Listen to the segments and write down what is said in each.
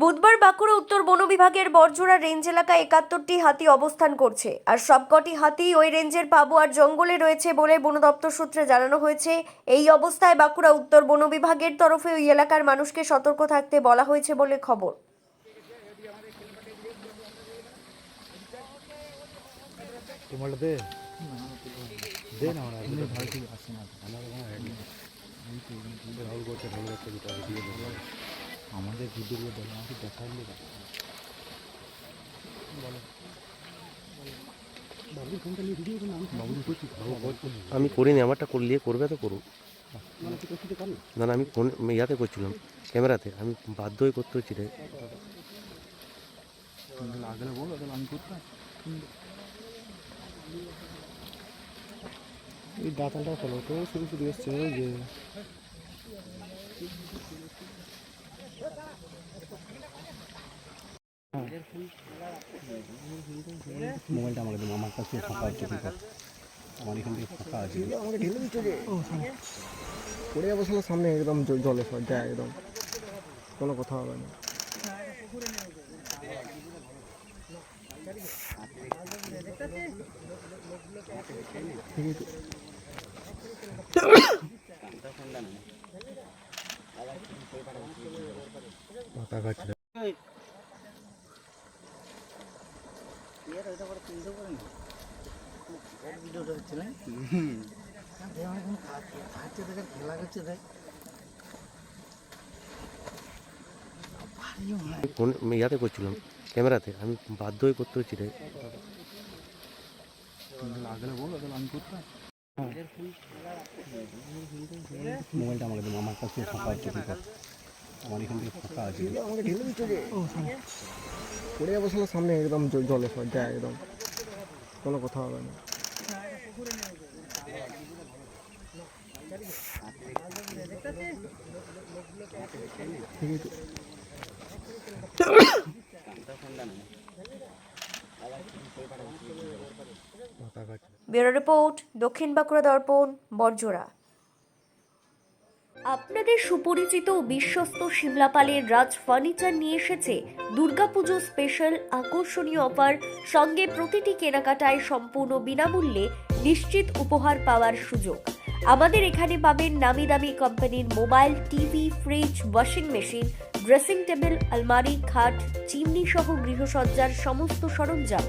বুধবার বাঁকুড়া উত্তর বন বিভাগের বরজোড়া রেঞ্জ এলাকায় একাত্তরটি হাতি অবস্থান করছে আর সবকটি হাতি ওই রেঞ্জের পাবুয়ার জঙ্গলে রয়েছে বলে বন দপ্তর সূত্রে জানানো হয়েছে এই অবস্থায় বাঁকুড়া উত্তর বন বিভাগের তরফে ওই এলাকার মানুষকে সতর্ক থাকতে বলা হয়েছে বলে খবর দে আমাদের ভিডিওগুলো দেখো আমাকে দেখাইলে আমি করিনি আমারটা করলে করবে তো করুক। না না আমি ফোন ইয়াতে করছিলাম ক্যামেরাতে। আমি বাধ্য হয়ে করতে হচ্ছি রে। আগলে বলো আমি করতে এই দাঁতালটা ফলো তো শুধু শুধু এসছে যে মোবাইলটা আমাকে দিন আমার কাছে ফাঁকা আছে ঠিক আছে আমার এখান থেকে ফাঁকা আছে। আমাকে ঢেলে দিচ্ছে যে পড়ে যাব শালা সামনে একদম জলে সব যায় একদম। কোনো কথা হবে না। ঠিক আছে খাচ্ছে আমি ফোন ইয়াতে করছিলাম, ক্যামেরাতে। আমি বাধ্য হয়ে করতে হচ্ছি রে। মোবাইলটা আমাকে আমার কাছে আমার এখান থেকে ফাঁকা আছে। পড়ে যাব সামনে একদম জলে সব যায় একদম। কোনো কথা হবে না। ঠিক আছে ব্যুরো রিপোর্ট দক্ষিণ বাঁকুড়া দর্পণ বরজোড়া আপনাদের সুপরিচিত বিশ্বস্ত সিমলাপালের রাজ ফার্নিচার নিয়ে এসেছে দুর্গাপুজো স্পেশাল আকর্ষণীয় অফার সঙ্গে প্রতিটি কেনাকাটায় সম্পূর্ণ বিনামূল্যে নিশ্চিত উপহার পাওয়ার সুযোগ। আমাদের এখানে পাবেন নামি দামি কোম্পানির mobile TV fridge washing machine dressing table আলমারি, খাট, চিমনি সহ গৃহসজ্জার সমস্ত সরঞ্জাম।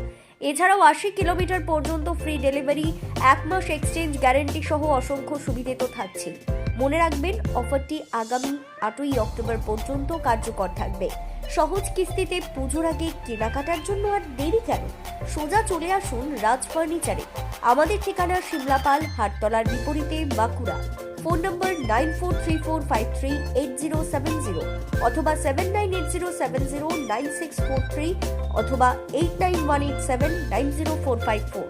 এছাড়াও আশি কিলোমিটার পর্যন্ত ফ্রি ডেলিভারি এক মাস এক্সচেঞ্জ গ্যারেন্টি সহ অসংখ্য সুবিধে তো থাকছেই। মনে রাখবেন, অফারটি আগামী আটই অক্টোবর পর্যন্ত কার্যকর থাকবে। সহজ কিস্তিতে পুজোর আগে কেনাকাটার জন্য আর দেরি কেন? সোজা চলে আসুন রাজ ফার্নিচারে। আমাদের ঠিকানা সিমলাপাল হাটতলার বিপরীতে Bankura. Phone number nine four three four five three eight zero seven zero অথবা seven nine eight zero seven zero nine six four three অথবা eight nine one eight seven nine zero four five four.